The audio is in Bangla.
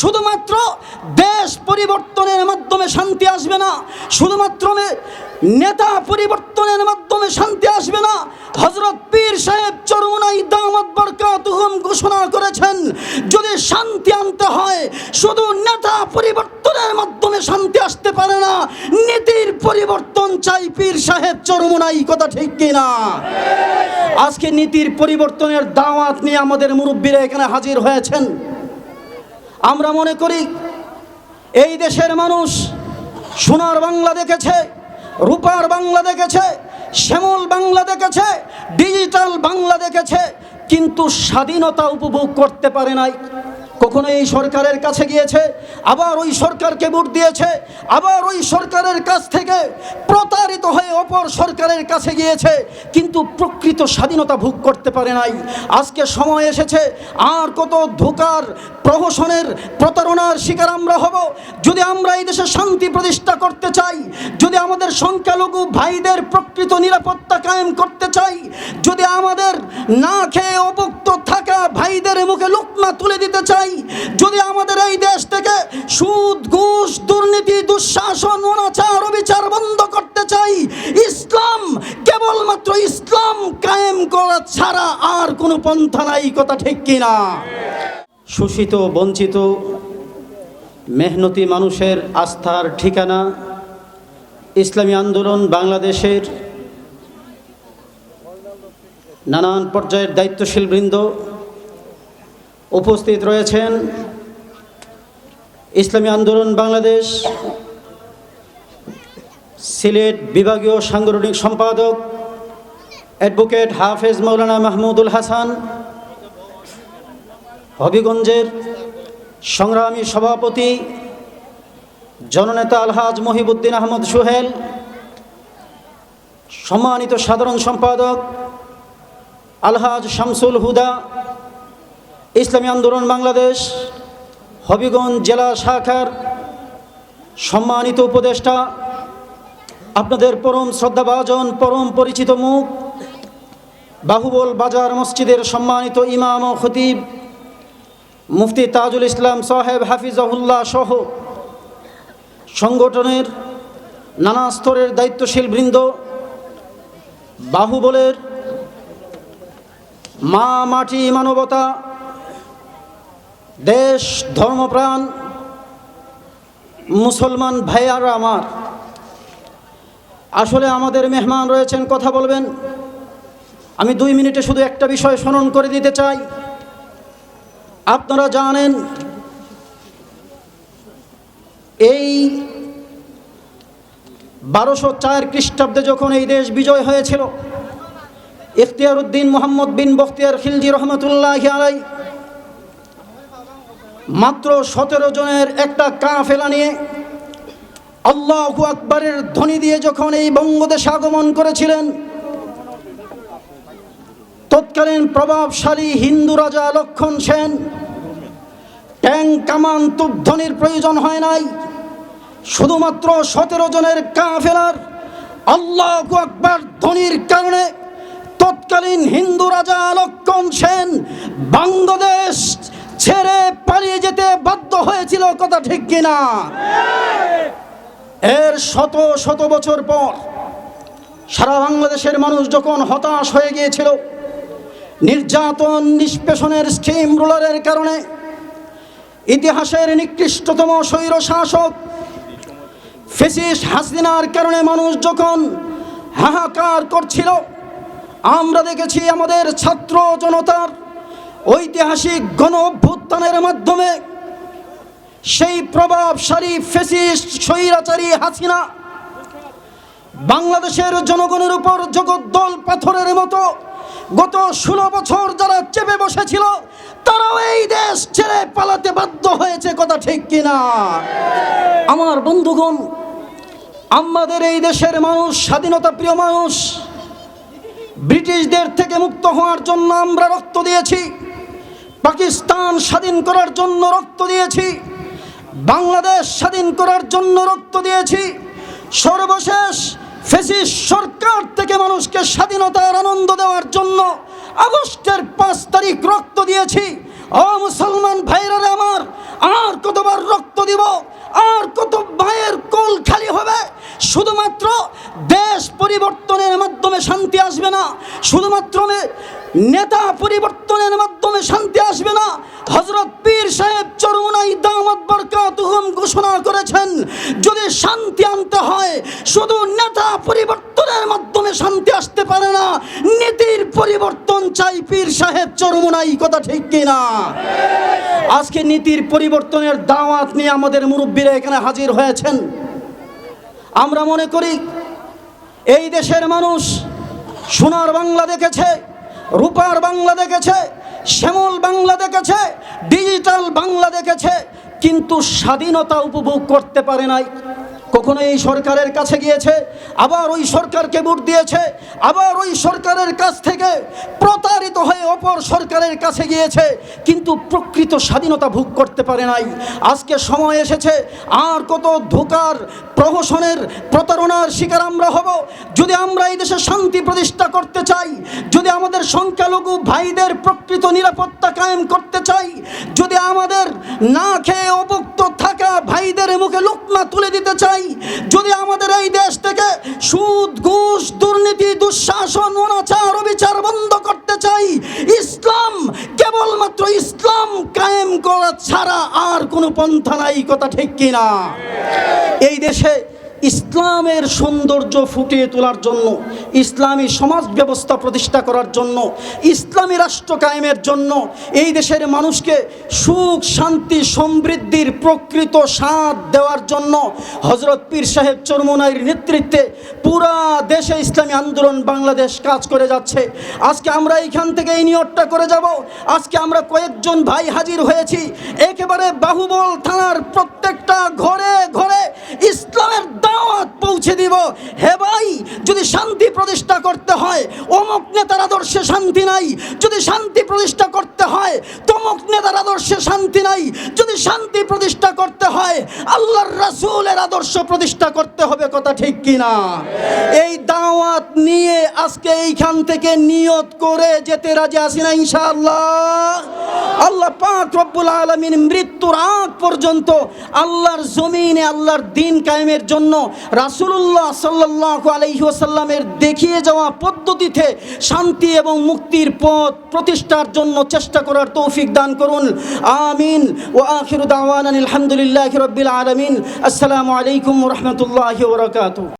শুধুমাত্র দেশ পরিবর্তনের মাধ্যমে শান্তি আসবে না। শুধুমাত্র নেতা পরিবর্তনের মাধ্যমে শান্তি আসবে না। হজরত পীর সাহেব চরমুনাই দামত বরকাতুহুম ঘোষণা করেছেন, যদি শান্তি আনতে হয়, শুধু নেতা পরিবর্তনের মাধ্যমে শান্তি আসতে পারে না। নীতির পরিবর্তন চাই পীর সাহেব চরমুনাই, কথা ঠিক কিনা আজকে নীতির পরিবর্তনের দাওয়াত নিয়ে আমাদের মুরব্বীরা এখানে হাজির হয়েছেন। আমরা মনে করি এই দেশের মানুষ সোনার বাংলা দেখেছে, রূপার বাংলা দেখেছে, শ্যামল বাংলা দেখেছে, ডিজিটাল বাংলা দেখেছে, কিন্তু স্বাধীনতা উপভোগ করতে পারে নাই। কখনো এই সরকারের কাছে গিয়েছে, আবার ওই সরকারকে ভোট দিয়েছে, আবার ওই সরকারের কাছ থেকে প্রতারিত হয়ে অপর সরকারের কাছে গিয়েছে, কিন্তু প্রকৃত স্বাধীনতা ভোগ করতে পারে নাই। আজকে সময় এসেছে, আর কত ধোকার, প্রহসনের প্রতারণার শিকার আমরা হব। যদি আমরা এই দেশে শান্তি প্রতিষ্ঠা করতে চাই, যদি আমাদের সংখ্যালঘু ভাইদের প্রকৃত নিরাপত্তা কায়েম করতে চাই, যদি আমাদের না খেয়ে অভুক্ত থাকা ভাইদের মুখে লুকমা তুলে দিতে চাই যদি আমাদের এই দেশ থেকে সুদ, ঘুষ, দুর্নীতি, দুঃশাসন, অনাচার, অবিচার বন্ধ করতে চাই, ইসলাম কেবলমাত্র ইসলাম কায়েম করা ছাড়া আর কোনো পন্থা নাই, কথা ঠিক কিনা শোষিত, বঞ্চিত, মেহনতি মানুষের আস্থার ঠিকানা, ইসলামী আন্দোলন বাংলাদেশের নানান পর্যায়ের দায়িত্বশীল বৃন্দ উপস্থিত রয়েছেন ইসলামী আন্দোলন বাংলাদেশ, সিলেট বিভাগীয় সাংগঠনিক সম্পাদক অ্যাডভোকেট হাফেজ মৌলানা মাহমুদুল হাসান, হবিগঞ্জের সংগ্রামী সভাপতি জননেতা আলহাজ মহিবুদ্দিন আহমদ সোহেল, সম্মানিত সাধারণ সম্পাদক আলহাজ শামসুল হুদা ইসলামী আন্দোলন বাংলাদেশ, হবিগঞ্জ জেলা শাখার সম্মানিত উপদেষ্টা, আপনাদের পরম শ্রদ্ধাভাজন, পরম পরিচিত মুখ, বাহুবল বাজার মসজিদের সম্মানিত ইমাম ও খতিব, মুফতি তাজুল ইসলাম সাহেব হাফিজাহুল্লাহ সহ সংগঠনের নানা স্তরের দায়িত্বশীল বৃন্দ, বাহুবলের মা মাটি মানবতা দেশ ধর্মপ্রাণ মুসলমান ভাইয়ারা আমার, আসলে আমাদের মেহমান রয়েছেন, কথা বলবেন। আমি দুই মিনিটে শুধু একটা বিষয় স্মরণ করে দিতে চাই। আপনারা জানেন, এই বারোশো চার খ্রিস্টাব্দে যখন এই দেশ বিজয় হয়েছিল ইখতিয়ার উদ্দিন মোহাম্মদ বিন বখতিয়ার খিলজি রহমতুল্লাহ আলাই মাত্র সতেরো জনের একটা কাফেলা নিয়ে আল্লাহু আকবরের ধ্বনি দিয়ে যখন এই বঙ্গদেশে আগমন করেছিলেন, তৎকালীন প্রভাবশালী হিন্দু রাজা লক্ষণ সেন, ট্যাং কামান তুপধ্বনির প্রয়োজন হয় নাই। শুধুমাত্র সতেরো জনের কাফেলার আল্লাহ আকবর ধ্বনির কারণে তৎকালীন হিন্দু রাজা লক্ষণ সেন বাংলাদেশ ছেড়ে পালিয়ে যেতে বাধ্য হয়েছিল কথা ঠিক কিনা? এর শত শত বছর পর সারা বাংলাদেশের মানুষ যখন হতাশ হয়ে গিয়েছিল, নির্যাতন, নিষ্পেষণের স্টিম রোলারের কারণে, ইতিহাসের নিকৃষ্টতম স্বৈর শাসক ফেসিস হাসিনার কারণে মানুষ যখন হাহাকার করছিল, আমরা দেখেছি আমাদের ছাত্র জনতার ঐতিহাসিক গণ অভ্যুত্থানের মাধ্যমে সেই প্রভাবশালী ফেসিস্ট স্বৈরাচারী হাসিনা বাংলাদেশের জনগণের উপর জগদ্দল পাথরের মতো গত ষোলো বছর যারা চেপে বসেছিল, তারাও এই দেশ ছেড়ে পালাতে বাধ্য হয়েছে, কথা ঠিক কিনা? আমার বন্ধুগণ, আমাদের এই দেশের মানুষ, স্বাধীনতা প্রিয় মানুষ, ব্রিটিশদের থেকে মুক্ত হওয়ার জন্য আমরা রক্ত দিয়েছি। পাকিস্তান স্বাধীন করার জন্য রক্ত দিয়েছি। বাংলাদেশ স্বাধীন করার জন্য রক্ত দিয়েছি। সর্বশেষ ফেসিস সরকার থেকে মানুষকে স্বাধীনতার আনন্দ দেওয়ার জন্য আগস্টের পাঁচ তারিখ রক্ত দিয়েছি। ও মুসলমান ভাইরা আমার, আর কতবার রক্ত দিব, আর কত ভাইয়ের কোল খালি হবে? শুধুমাত্র দেশ পরিবর্তনের মাধ্যমে শান্তি আসবে না। শুধুমাত্র নেতা পরিবর্তনের মাধ্যমে শান্তি আসবে না। হজরত পীর সাহেব চরমুনাই দামাত বরকাতুহুম ঘোষণা করেছেন, যদি শান্তি আনতে হয়, শুধু নেতা পরিবর্তনের মাধ্যমে শান্তি আসতে পারে না। নীতির পরিবর্তন চাই পীর সাহেব চরমুনাই, কথা ঠিক কিনা? আজকে নীতির পরিবর্তনের দাওয়াত নিয়ে আমাদের মুরব্বীরা এখানে হাজির হয়েছেন। আমরা মনে করি, এই দেশের মানুষ সোনার বাংলা দেখেছে রূপার বাংলা দেখেছে, শ্যামল বাংলা দেখেছে, ডিজিটাল বাংলা দেখেছে, কিন্তু স্বাধীনতা উপভোগ করতে পারে নাই। কখনো এই সরকারের কাছে গিয়েছে? আবার ওই সরকারকে ভোট দিয়েছে? আবার ওই সরকারের কাছ থেকে প্রতারিত হয়ে অপর সরকারের কাছে গিয়েছে? কিন্তু প্রকৃত স্বাধীনতা ভোগ করতে পারে নাই। আজকে সময় এসেছে, আর কত ধোকার, প্রহসনের, প্রতারণার শিকার আমরা হব। যদি আমরা এই দেশে শান্তি প্রতিষ্ঠা করতে চাই, যদি আমাদের সংখ্যালঘু ভাইদের প্রকৃত নিরাপত্তা কায়েম করতে চাই, যদি আমাদের না খেয়ে অভুক্ত থাকা ভাইদের মুখে লুকমা তুলে দিতে চাই যদি আমাদের এই দেশ থেকে সুদ, ঘুষ, দুর্নীতি, দুঃশাসন, অনাচার বিচার বন্ধ করতে চাই, ইসলাম কেবলমাত্র ইসলাম কায়েম করা ছাড়া আর কোনো পন্থা নাই, কথা ঠিক কিনা? এই দেশে ইসলামের সৌন্দর্য ফুটিয়ে তোলার জন্য, ইসলামী সমাজ ব্যবস্থা প্রতিষ্ঠা করার জন্য, ইসলামী রাষ্ট্র কায়েমের জন্য এই দেশের মানুষকে সুখ, শান্তি, সমৃদ্ধির প্রকৃত স্বাদ দেওয়ার জন্য হজরত পীর সাহেব চরমোনাইয়ের নেতৃত্বে পুরা দেশে ইসলামী আন্দোলন বাংলাদেশ কাজ করে যাচ্ছে। আজকে আমরা এইখান থেকে এই নিয়তটা করে যাব। আজকে আমরা কয়েকজন ভাই হাজির হয়েছি। একেবারে বাহুবল থানার প্রত্যেকটা ঘরে ঘরে ইসলামের দাওয়াত পৌঁছে দিব। হে ভাই, যদি শান্তি প্রতিষ্ঠা করতে হয়, অমুক নেতার আদর্শে শান্তি নাই। যদি শান্তি প্রতিষ্ঠা করতে হয়, তমুক নেতার আদর্শে শান্তি নাই। যদি শান্তি প্রতিষ্ঠা করতে হয়, আল্লাহর রাসূলের আদর্শ প্রতিষ্ঠা করতে হবে কথা ঠিক কিনা? এই দাওয়াত নিয়ে আজকে এইখান থেকে নিয়ত করে যেতে রাজি আসি না ইনশাআল্লাহ। আল্লাহ পাক রব্বুল আলমিন মৃত্যুর আগ পর্যন্ত আল্লাহর জমিনে, আল্লাহর দিন কায়েমের জন্য রাসূলুল্লাহ সাল্লাল্লাহু আলাইহি ওয়াসাল্লামের দেখিয়ে যাওয়া পদ্ধতিতে শান্তি এবং মুক্তির পথ প্রতিষ্ঠার জন্য চেষ্টা করার তৌফিক দান করুন। আমিন। ও আখিরু দাওয়ানা আলহামদুলিল্লাহি রাব্বিল আলামিন। আসসালামু আলাইকুম রাহমাতুল্লাহি ওয়া বারাকাতুহু।